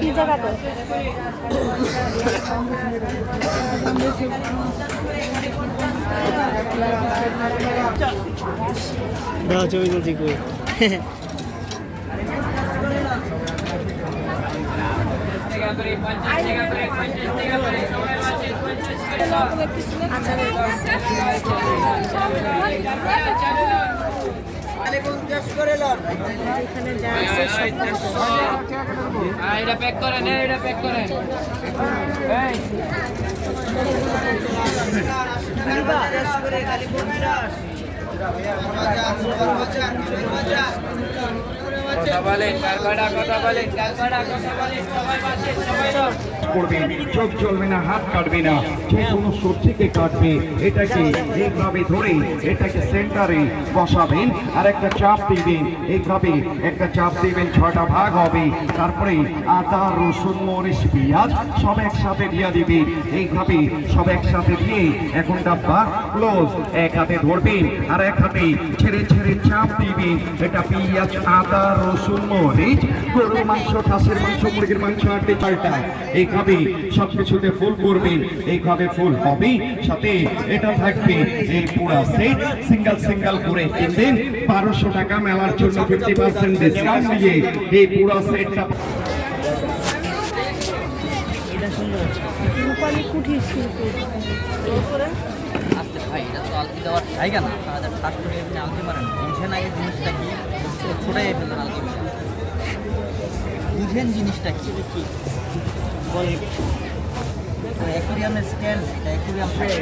Pizza কাটার দাও ছবি তুলছি কই? এখানে যা আছে এটা প্যাক করেন এটা প্যাক করেন কথা বলেন কারবাডা কথা বলেন কারবাডা কথা বলেন, সবাই পাশে সবাই করবে চোখ চলবে না, হাত কাটবে না, যে কোনো সবজিকে কাটবে, এটাকে এইভাবে ধরে, এটাকে সেন্টারে বসাবেন আর একটা চাপ দিবেন, এইভাবে একটা চাপ দিবেন ছটা ভাগ হবে, তারপরে আদা, রসুন, মরিচ, পেঁয়াজ সব একসাথে দিয়ে দিবেন, এইভাবে সব একসাথে দিয়ে এখন ডাব্বা ক্লোজ, এক হাতে ধরবেন, আর এক হাতে ছেড়ে ছেড়ে চাপ দিবেন, এটা পেঁয়াজ, আদা, রসুন মরিচ গরুর মাংস খাসের মাংস মুরগির মাংস আটে চালটা এইভাবে সবকিছুতে ফুল করবেন এইভাবে ফুল হবে সাথে এটা থাকবে এই পুরা সেট সিঙ্গেল সিঙ্গেল করে কিনবেন। বারোশো টাকা মেলার জন্য ফিফটি পার্সেন্ট ডিসকাউন্ট দিয়ে এই পুরা সেটটা রূপালী কুঠির শিল্প। ভাই এটা তো আলতি দেওয়ার জায়গা না। আপনারা ফার্স্ট করে আলতি মারেন। বুঝেন আগে জিনিসটা কি? ছোটাই ফেলবেন বুঝেন জিনিসটা কি? অ্যাকুরিয়ামের স্ট্যান্ড এটা অ্যাকুরিয়াম থাকে